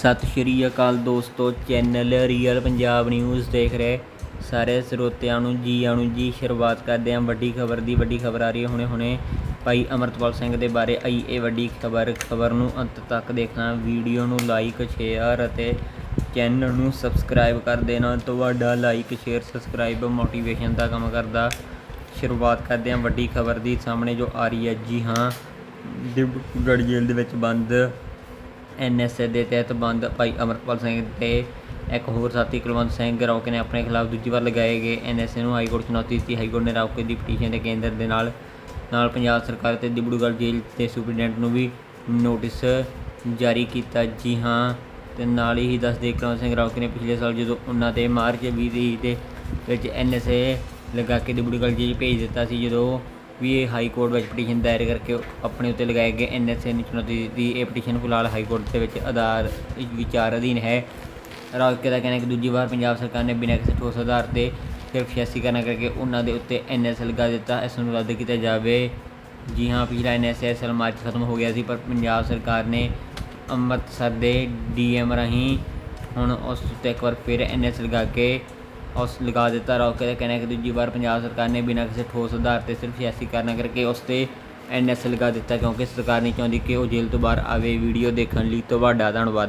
ਸਤਿ ਸ਼੍ਰੀ ਅਕਾਲ ਦੋਸਤੋ, channel real Punjab news ਦੇਖ ਰਹੇ ਸਾਰੇ ਸਰੋਤਿਆਂ ਨੂੰ ਜੀ ਆਣੂ ਜੀ, ਸ਼ੁਰੂਆਤ ਕਰਦੇ ਹਾਂ ਵੱਡੀ ਖਬਰ ਦੀ, ਵੱਡੀ ਖਬਰ ਆ ਰਹੀ ਹੈ ਹੁਣੇ ਹੁਣੇ। ਭਾਈ ਅਮਰਤਪਾਲ ਸਿੰਘ ਦੇ ਬਾਰੇ ਆਈ ਇਹ ਵੱਡੀ ਖਬਰ ਖਬਰ ਨੂੰ ਅੰਤ ਤੱਕ ਦੇਖਣਾ, ਵੀਡੀਓ ਨੂੰ ਲਾਈਕ ਸ਼ੇਅਰ ਅਤੇ ਚੈਨਲ ਨੂੰ ਸਬਸਕ੍ਰਾਈਬ ਕਰ ਦੇਣਾ, ਤੁਹਾਡਾ ਲਾਈਕ ਸ਼ੇਅਰ ਸਬਸਕ੍ਰਾਈਬ ਮੋਟੀਵੇਸ਼ਨ ਦਾ ਕੰਮ ਕਰਦਾ। ਸ਼ੁਰੂਆਤ ਕਰਦੇ ਹਾਂ ਵੱਡੀ ਖਬਰ ਦੀ, ਸਾਹਮਣੇ ਜੋ ਆ ਰਹੀ ਹੈ, ਜੀ ਹਾਂ ਡਿਬਰੂਗੜ੍ਹ ਜੇਲ੍ਹ ਦੇ ਵਿੱਚ ਬੰਦ ਐਨਐਸਏ ਦੇ ਤਹਿਤ ਬੰਦ ਭਾਈ ਅਮਰਪਾਲ ਸਿੰਘ ਤੇ ਇੱਕ ਹੋਰ ਸਾਥੀ ਕੁਲਵੰਤ ਸਿੰਘ ਰੌਕੇ ਨੇ ਆਪਣੇ ਖਿਲਾਫ ਦੂਜੀ ਵਾਰ ਲਗਾਏ ਗਏ ਐਨਐਸਏ ਨੂੰ ਹਾਈ ਕੋਰਟ ਚੁਣੌਤੀ ਦਿੱਤੀ। ਹਾਈ ਕੋਰਟ ਨੇ ਰੌਕੇ ਦੀ ਪਟੀਸ਼ਨ ਦੇ ਕੇਂਦਰ ਦੇ ਨਾਲ ਨਾਲ ਪੰਜਾਬ ਸਰਕਾਰ ਤੇ ਡਿਬਰੂਗੜ੍ਹ ਜੇਲ੍ਹ ਦੇ ਸੁਪਰਡੈਂਟ ਨੂੰ ਵੀ ਨੋਟਿਸ ਜਾਰੀ ਕੀਤਾ। ਜੀ ਹਾਂ, ਤੇ ਨਾਲ ਹੀ ਦੱਸਦੇ ਕੁਲਵੰਤ ਸਿੰਘ ਰੌਕੇ ਨੇ ਪਿਛਲੇ ਸਾਲ ਜਦੋਂ ਉਹਨਾਂ ਤੇ ਮਾਰਚ 20 ਦੇ ਵਿੱਚ ਐਨਐਸਏ ਲਗਾ ਕੇ ਡਿਬਰੂਗੜ੍ਹ ਜੇਲ੍ਹ ਭੇਜ ਦਿੱਤਾ ਸੀ, ਜਦੋਂ ਵੀ ਇਹ ਹਾਈ ਕੋਰਟ ਵਿੱਚ ਪਟੀਸ਼ਨ ਦਾਇਰ ਕਰਕੇ ਆਪਣੇ ਉੱਤੇ ਲਗਾਏ ਗਏ ਐਨਐਸਏ ਨੂੰ ਚੁਣੌਤੀ ਦਿੱਤੀ ਇਹ ਪਟੀਸ਼ਨ ਫਿਲਹਾਲ ਹਾਈ ਕੋਰਟ ਦੇ ਵਿੱਚ ਆਧਾਰ ਵਿਚਾਰ ਅਧੀਨ ਹੈ। ਰਾਜਕੇ ਦਾ ਕਹਿਣਾ ਕਿ ਦੂਜੀ ਵਾਰ ਪੰਜਾਬ ਸਰਕਾਰ ਨੇ ਬਿਨਾਂ ਕਿਸੇ ਠੋਸ ਆਧਾਰ ਤੇ ਸਿਰਫ 86 ਕਰਨਾ ਕਰਕੇ ਉਹਨਾਂ ਦੇ ਉੱਤੇ ਐਨਐਸਏ ਲਗਾ ਦਿੱਤਾ। ਇਸ ਨੂੰ ਰੱਦ ਕੀਤਾ ਜਾਵੇ। ਜੀ ਹਾਂ, ਪਿਛਲਾ ਐਨਐਸਏ ਸਾਲ ਮਾਰਚ ਖਤਮ ਹੋ ਗਿਆ ਸੀ, ਪਰ ਪੰਜਾਬ ਸਰਕਾਰ ਨੇ ਅੰਮ੍ਰਿਤਸਰ ਦੇ ਡੀਐਮ ਰਾਹੀਂ ਹੁਣ ਉਸ ਉੱਤੇ ਇੱਕ ਵਾਰ ਫਿਰ ਐਨਐਸ ਲਗਾ ਕੇ ਉਸ ਲਗਾ ਦਿੱਤਾ ਰੌਕੇ ਦਾ ਕਹਿਣਾ ਕਿ ਦੂਜੀ ਵਾਰ ਪੰਜਾਬ ਸਰਕਾਰ ਨੇ ਬਿਨਾਂ ਕਿਸੇ ਠੋਸ ਆਧਾਰ ਤੇ ਸਿਰਫ ਸਿਆਸੀ ਕਾਰਨਾਂ ਕਰਕੇ ਉਸ ਤੇ ਐਨਐਸ ਲਗਾ ਦਿੱਤਾ ਕਿਉਂਕਿ ਸਰਕਾਰ ਨਹੀਂ ਚਾਹੁੰਦੀ ਕਿ ਉਹ ਜੇਲ੍ਹ ਤੋਂ ਬਾਹਰ ਆਵੇ। ਵੀਡੀਓ ਦੇਖਣ ਲਈ ਤੁਹਾਡਾ ਧੰਨਵਾਦ।